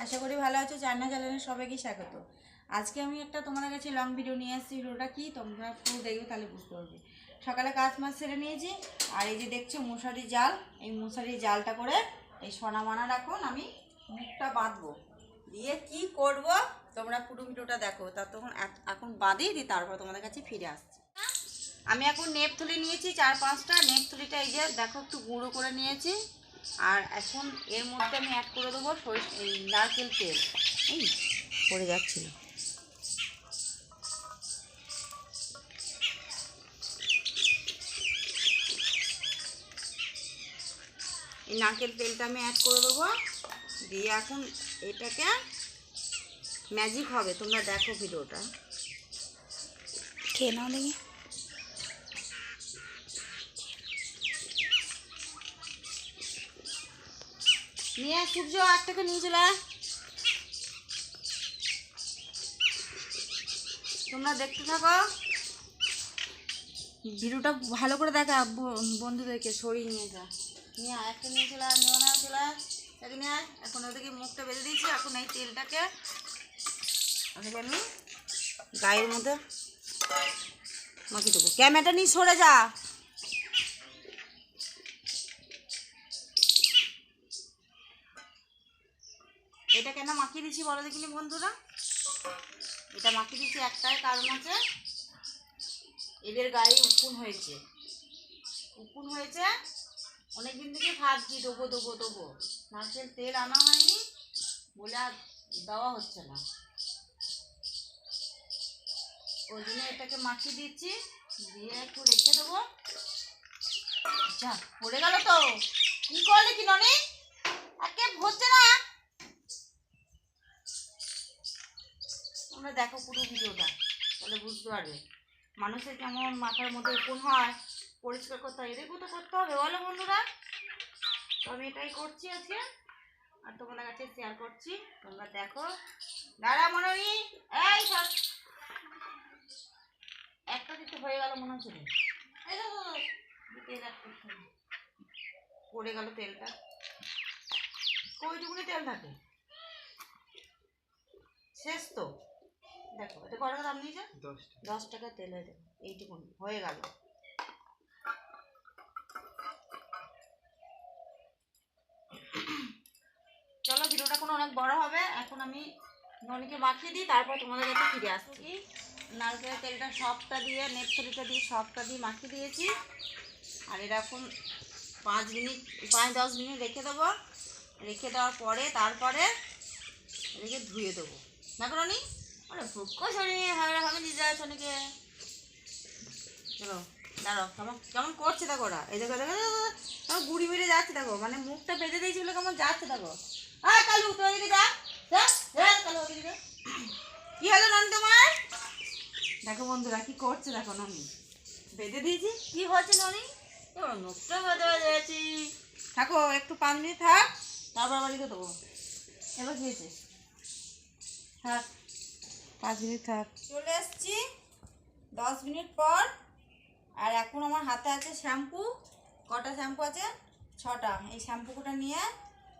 আশা করি ভালো আছো চান্না চ্যানেলে সবাইকে স্বাগত। আজকে আমি একটা তোমার কাছে লং ভিডিও নিয়ে আসছি, ভিডিওটা কি তোমরা পুরো দেখবে, তাহলে বুঝতে পারবে। সকালে কাজ মাছ সেরে নিয়েছি, আর এই যে দেখছ মশারি জাল, এই মশারি জালটা করে এই সোনা মানা রাখুন, আমি মুখটা বাঁধবো। দিয়ে কি করব, তোমরা পুরো ভিডিওটা দেখো, তা তখন এখন বাঁধিয়ে দিই তারপর তোমাদের কাছে ফিরে আসছি। আমি এখন নেপ নিয়েছি, চার পাঁচটা, নেপ তুলিটা এই যে দেখো একটু গুঁড়ো করে নিয়েছি। আর এখন এর মধ্যে আমি অ্যাড করে দেবো নারকেল তেল। এই পড়ে যাচ্ছিল। এই নারকেল তেলটা আমি অ্যাড করে দেবো। দিয়ে এখন এটাকে ম্যাজিক হবে। তোমরা দেখো ভিডিওটা খেয়ে নাও দেখি। নিয়ে সূর্য একটাকে নিয়ে চলে তোমরা দেখতে থাকো। ভিডিওটা ভালো করে দেখা বন্ধুদেরকে সরিয়ে নিয়ে যা। নিয়ে একটা নিয়ে চলে নিয়ে না চলে। এটাকে নিয়ে এখন ওদেরকে মুখটা বেঁধে দিয়েছি, এখন এই তেলটাকে ওদেরকে আমি গায়ের মধ্যে মাখিয়ে দেবো। ক্যামেরাটা নিয়ে সরে যা এটা কেন মাখিয়ে দিচ্ছি বলো দেখিনি বন্ধুরা? এটা মাখিয়ে দিচ্ছি একটাই কারণ আছে, এদের গায়ে উকুন হয়েছে। উকুন হয়েছে, অনেকদিন থেকে ভাবছি দেবো দেবো দেবো। নারকেল তেল আনা হয়নি, বলে আর দেওয়া হচ্ছে না। ওই জন্য এটাকে মাখিয়ে দিচ্ছি, দিয়ে একটু রেখে দেবো। আচ্ছা পড়ে গেল তো? কি করলে কি ননি? একে হচ্ছে না। তোমরা দেখো পুরো ভিডিওটা, তাহলে বুঝতে পারবে। মানুষের কেমন মাথার মধ্যে কোন হয়, পরিষ্কার করতে হয় এদেরকেও তো করতে হবে, বলো বন্ধুরা। তো আমি এটাই করছি আজকে, আর তোমাদের কাছে শেয়ার করছি। তোমরা দেখো। দাঁড়া মনে হয় এই সব। একটা দিতে হয়ে গেল মনে হচ্ছে। পড়ে গেল তেলটা। কইটুকুনি তেল থাকে। শেষ তো। দেখো এটা কত দাম নিয়েছে দশ টাকা তেল হয়ে যাবে এইটুকুন হয়ে গেল। চলো ভিডিওটা কোনো অনেক বড় হবে। এখন আমি ননিকে মাখিয়ে দিই তারপর তোমাদের কাছে ফিরে আসছি। নারকেলের তেলটা সবটা দিয়ে নেপথলিটা দিয়ে সবটা দিয়ে মাখিয়ে দিয়েছি। আর এখন পাঁচ মিনিট পাঁচ দশ মিনিট রেখে দেবো। রেখে দেওয়ার পরে তারপরে এটাকে ধুয়ে দেবো। না করনি আরে ভুক্কো শনি হবে হবে দিয়ে যায় শনিকে। চলো, দাঁড়াও, কেমন কেমন করছে দেখো ওরা। এই দেখো দেখো কেমন গুড়ি মেরে যাচ্ছে দেখো মানে মুখটা বেঁধে দিয়েছি বলে কেমন যাচ্ছে দেখো। আয় কালু তো এদিকে যা কালু, ওদিকে যা। কি হলো নন তোমার দেখো বন্ধুরা, কি করছে দেখো ননি। বেঁধে দিয়েছি, কি হচ্ছে ননি? এবার মুখটা বেঁধে বেঁধে যাচ্ছি থাকো, একটু পাঁচ মিনিট থাক, তারপর বাড়িতে দেবো। এবার কি হয়েছে। থাক পাঁচ মিনিট চলে এসছি। দশ মিনিট পর। আর এখন আমার হাতে আছে শ্যাম্পু। কটা শ্যাম্পু আছে? ছটা। এই শ্যাম্পু কটা নিয়ে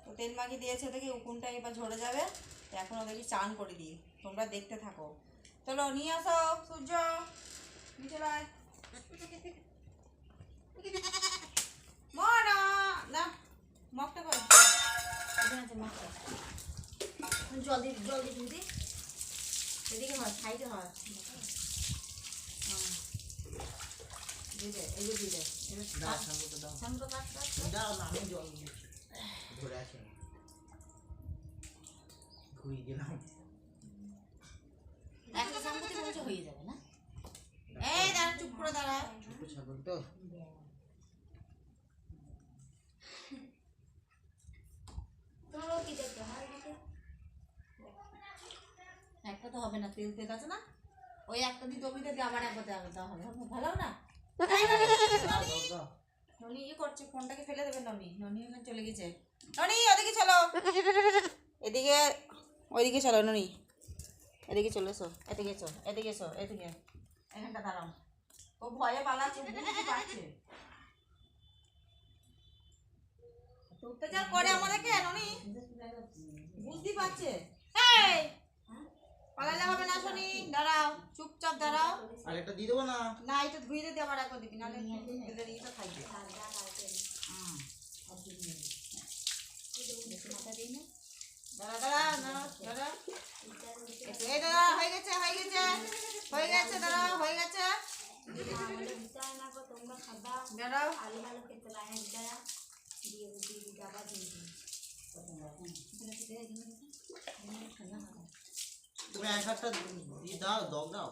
তো তেল মাখিয়ে দিয়েছে ওদেরকে, উকুনটা এবার ঝরে যাবে। তো এখন ওদেরকে চান করে দিই। তোমরা দেখতে থাকো। চলো, নিয়ে আসো, সূর্য। চলে আয়। মনা না, মগটা কর। জল দি জল দি এদিকে হয় সাইডে হয় হ্যাঁ। একটা হয়ে যাবে না এই দাঁড়া চুপ করে দাঁড়া তো হবে না তেল তেল আছে না? ওই একটা জমিতে দিয়ে আবার একবার দেওয়া দেওয়া হবে ভালো না? ননি ইয়ে করছে, ফোনটাকে ফেলে দেবে ননি। ননি ওখানে চলে গেছে। ননি, ওদিকে চলো। এদিকে, ওইদিকে চলো, ননি। এদিকে চলে এসো, এদিকে এসো এদিকে এসো, এদিকে। এখানটা দাঁড়াও। ও ভয়ে পালাচ্ছে বুঝতে পারছে। অত্যাচার করে আমাদেরকে, ননি? বুঝতে পারছে। এই! পালালে হবে না শনি দাঁড়াও চুপচাপ দাঁড়াও। আর একটা দিয়ে দেবো না? না এটা ধুয়ে দিতে আবার একবার দিবি নাহলে হুম। মাথা দিই না দাঁড়া দাঁড়া দাঁড়া দাঁড়া। এই দাঁড়া হয়ে গেছে হয়ে গেছে হয়ে গেছে দাঁড়া হয়ে গেছে। দাঁড়াও। তুমি এক একটা দিয়ে দাও দগ দাও।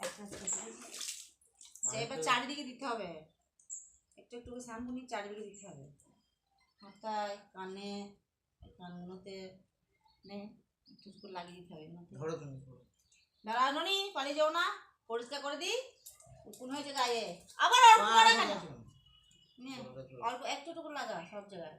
আচ্ছা, এবার চারিদিকে দিতে হবে। একটু একটু শ্যাম্পু নিয়ে চারিদিকে দিতে হবে। মাথায় কানে কানগুলোতে নে একটু একটু লাগিয়ে দিতে হবে। ধরো তুমি ধরো। দাঁড়া ননি পালিয়ে যাও না। পরিষ্কার করে দিই। উকুন হয়েছে গায়ে। আবার অল্প? নে, অল্প একটু টুকু লাগা সব জায়গায়।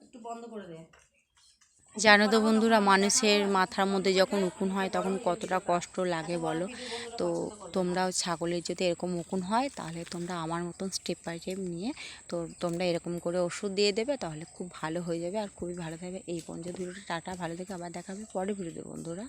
একটু বন্ধ করে জানো তো বন্ধুরা, মানুষের মাথার মধ্যে যখন উকুন হয়, তখন কতটা কষ্ট লাগে বলো? তো তোমরাও ছাগলের যদি এরকম উকুন হয়, তাহলে তোমরা আমার মতন স্টেপ বাই স্টেপ নিয়ে তো তোমরা এরকম করে ওষুধ দিয়ে দেবে, তাহলে খুব ভালো হয়ে যাবে আর খুবই ভালো থাকবে। এই পর্যন্ত ভিডিওটা টাটা, ভালো থেকে, আবার দেখাবে পরে ভিডিওতে বন্ধুরা।